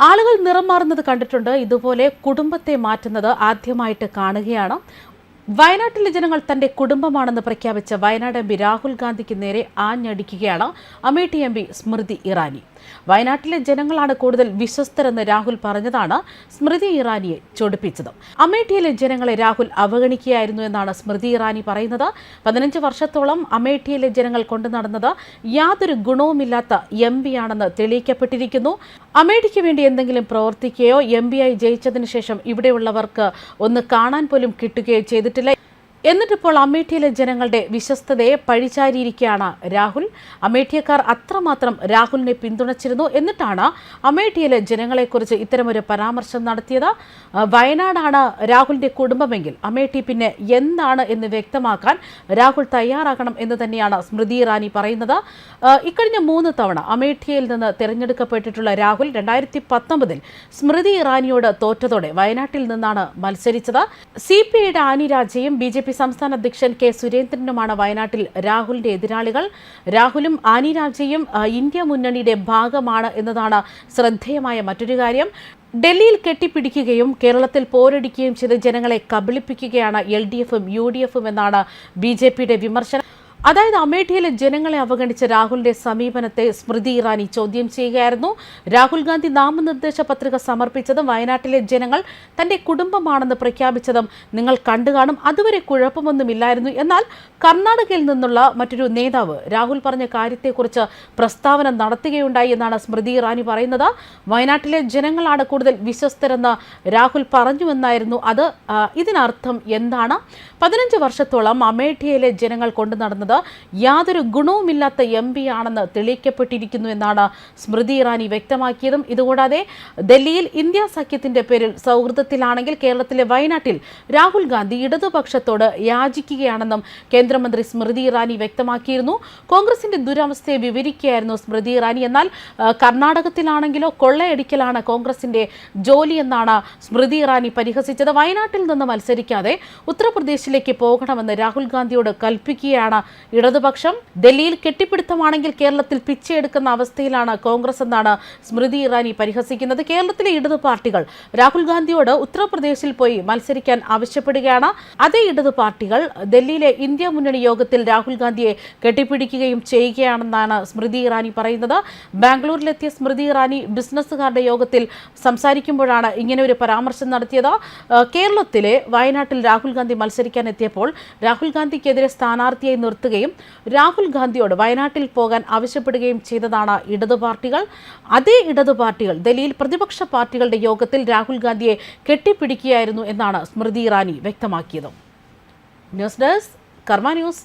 ആളുകൾ നിറം മാറുന്നത് കണ്ടിട്ടുണ്ട്. ഇതുപോലെ കുടുംബത്തെ മാറ്റുന്നത് ആദ്യമായിട്ട് കാണുകയാണ്. വയനാട്ടിലെ ജനങ്ങൾ തന്റെ കുടുംബമാണെന്ന് പ്രഖ്യാപിച്ച വയനാട് എം പി രാഹുൽ ഗാന്ധിക്ക് നേരെ ആഞ്ഞടിക്കുകയാണ്. Amethi M P Smriti Irani. വയനാട്ടിലെ ജനങ്ങളാണ് കൂടുതൽ വിശ്വസ്തരെന്ന് രാഹുൽ പറഞ്ഞതാണ് സ്മൃതി ഇറാനിയെ ചൊടിപ്പിച്ചത്. അമേഠിയിലെ ജനങ്ങളെ രാഹുൽ അവഗണിക്കുകയായിരുന്നു എന്നാണ് സ്മൃതി ഇറാനി പറയുന്നത്. പതിനഞ്ച് വർഷത്തോളം അമേഠിയിലെ ജനങ്ങൾ കൊണ്ടു നടന്നത് യാതൊരു ഗുണവുമില്ലാത്ത എം ആണെന്ന് തെളിയിക്കപ്പെട്ടിരിക്കുന്നു. അമേഠിക്ക് വേണ്ടി എന്തെങ്കിലും പ്രവർത്തിക്കുകയോ എം ബി ആയി ജയിച്ചതിന് ശേഷം ഇവിടെയുള്ളവർക്ക് ഒന്ന് കാണാൻ പോലും കിട്ടുകയോ ചെയ്തിട്ടില്ല. എന്നിട്ടിപ്പോൾ അമേഠിയിലെ ജനങ്ങളുടെ വിശ്വസ്തതയെ പഴിചാരിയിരിക്കുകയാണ് രാഹുൽ. അമേഠിയക്കാർ അത്രമാത്രം രാഹുലിനെ പിന്തുണച്ചിരുന്നു എന്നിട്ടാണ് അമേഠിയിലെ ജനങ്ങളെക്കുറിച്ച് ഇത്തരമൊരു പരാമർശം നടത്തിയത്. വയനാടാണ് രാഹുലിന്റെ കുടുംബമെങ്കിൽ അമേഠി പിന്നെ എന്താണ് എന്ന് വ്യക്തമാക്കാൻ രാഹുൽ തയ്യാറാകണം എന്ന് തന്നെയാണ് സ്മൃതി ഇറാനി പറയുന്നത്. ഇക്കഴിഞ്ഞ മൂന്ന് തവണ അമേഠിയിൽ നിന്ന് തിരഞ്ഞെടുക്കപ്പെട്ടിട്ടുള്ള രാഹുൽ രണ്ടായിരത്തി പത്തൊമ്പതിൽ സ്മൃതി ഇറാനിയോട് തോറ്റതോടെ വയനാട്ടിൽ നിന്നാണ് മത്സരിച്ചത്. സി പി ഐയുടെ ആനിരാജയും ബി ജെ പി സംസ്ഥാന അധ്യക്ഷൻ കെ സുരേന്ദ്രനുമാണ് വയനാട്ടിൽ രാഹുലിന്റെ എതിരാളികൾ. രാഹുലും ആനി രാജയും ഇന്ത്യ മുന്നണിയുടെ ഭാഗമാണ് എന്നതാണ് ശ്രദ്ധേയമായ മറ്റൊരു കാര്യം. ഡൽഹിയിൽ കെട്ടിപ്പിടിക്കുകയും കേരളത്തിൽ പോരടിക്കുകയും ചെയ്ത ജനങ്ങളെ കബളിപ്പിക്കുകയാണ് എൽ ഡി എഫും യു ഡി എഫും എന്നാണ് ബി ജെ പിയുടെ വിമർശനം. അതായത് അമേഠിയിലെ ജനങ്ങളെ അവഗണിച്ച രാഹുലിന്റെ സമീപനത്തെ സ്മൃതി ഇറാനി ചോദ്യം ചെയ്യുകയായിരുന്നു. രാഹുൽ ഗാന്ധി നാമനിർദ്ദേശ പത്രിക സമർപ്പിച്ചതും വയനാട്ടിലെ ജനങ്ങൾ തന്റെ കുടുംബമാണെന്ന് പ്രഖ്യാപിച്ചതും നിങ്ങൾ കണ്ടു കാണും. അതുവരെ കുഴപ്പമൊന്നുമില്ലായിരുന്നു. എന്നാൽ കർണാടകയിൽ നിന്നുള്ള മറ്റൊരു നേതാവ് രാഹുൽ പറഞ്ഞ കാര്യത്തെക്കുറിച്ച് പ്രസ്താവന നടത്തുകയുണ്ടായി എന്നാണ് സ്മൃതി ഇറാനി പറയുന്നത്. വയനാട്ടിലെ ജനങ്ങളാണ് കൂടുതൽ വിശ്വസ്തരെന്ന് രാഹുൽ പറഞ്ഞുവെന്നായിരുന്നു അത് ഇതിനർത്ഥം എന്താണ്? പതിനഞ്ച് വർഷത്തോളം അമേഠിയയിലെ ജനങ്ങൾ കൊണ്ടു നടന്നത് യാതൊരു ഗുണവുമില്ലാത്ത എം ആണെന്ന് തെളിയിക്കപ്പെട്ടിരിക്കുന്നു എന്നാണ് സ്മൃതി ഇറാനി വ്യക്തമാക്കിയതും. ഇതുകൂടാതെ ഡൽഹിയിൽ ഇന്ത്യ സഖ്യത്തിന്റെ പേരിൽ സൗഹൃദത്തിലാണെങ്കിൽ കേരളത്തിലെ വയനാട്ടിൽ രാഹുൽ ഗാന്ധി ഇടതുപക്ഷത്തോട് യാചിക്കുകയാണെന്നും കേന്ദ്രമന്ത്രി സ്മൃതി ഇറാനി വ്യക്തമാക്കിയിരുന്നു. കോൺഗ്രസിന്റെ ദുരവസ്ഥയെ വിവരിക്കുകയായിരുന്നു സ്മൃതി ഇറാനി. എന്നാൽ കർണാടകത്തിലാണെങ്കിലോ കൊള്ളയടിക്കലാണ് കോൺഗ്രസിന്റെ ജോലി എന്നാണ് സ്മൃതി ഇറാനി പരിഹസിച്ചത്. വയനാട്ടിൽ നിന്ന് മത്സരിക്കാതെ ഉത്തർപ്രദേശിലേക്ക് പോകണമെന്ന് രാഹുൽ ഗാന്ധിയോട് കൽപ്പിക്കുകയാണ് ഇടതുപക്ഷം ഡൽഹിയിൽ കെട്ടിപ്പിടുത്തമാണെങ്കിൽ കേരളത്തിൽ പിച്ചയെടുക്കുന്ന അവസ്ഥയിലാണ് കോൺഗ്രസ് എന്നാണ് സ്മൃതി ഇറാനി പരിഹസിക്കുന്നത്. കേരളത്തിലെ ഇടതു പാർട്ടികൾ രാഹുൽ ഗാന്ധിയോട് ഉത്തർപ്രദേശിൽ പോയി മത്സരിക്കാൻ ആവശ്യപ്പെടുകയാണ്. അതേ ഇടതു പാർട്ടികൾ ഡൽഹിയിലെ ഇന്ത്യ മുന്നണി യോഗത്തിൽ രാഹുൽ ഗാന്ധിയെ കെട്ടിപ്പിടിക്കുകയും ചെയ്യുകയാണെന്നാണ് സ്മൃതി ഇറാനി പറയുന്നത്. ബാംഗ്ലൂരിലെത്തിയ സ്മൃതി ഇറാനി ബിസിനസ്സുകാരുടെ യോഗത്തിൽ സംസാരിക്കുമ്പോഴാണ് ഇങ്ങനെ ഒരു പരാമർശം നടത്തിയത്. കേരളത്തിലെ വയനാട്ടിൽ രാഹുൽ ഗാന്ധി മത്സരിക്കാൻ എത്തിയപ്പോൾ രാഹുൽ ഗാന്ധിക്കെതിരെ സ്ഥാനാർത്ഥിയായി നിർത്തുകയും രാഹുൽ ഗാന്ധിയോട് വയനാട്ടിൽ പോകാൻ ആവശ്യപ്പെടുകയും ചെയ്തതാണ് ഇടതു പാർട്ടികൾ. അതേ ഇടതു പാർട്ടികൾ ഡൽഹിയിൽ പ്രതിപക്ഷ പാർട്ടികളുടെ യോഗത്തിൽ രാഹുൽ ഗാന്ധിയെ കെട്ടിപ്പിടിക്കുകയായിരുന്നു എന്നാണ് സ്മൃതി ഇറാനി വ്യക്തമാക്കിയത്. News desk Karma news.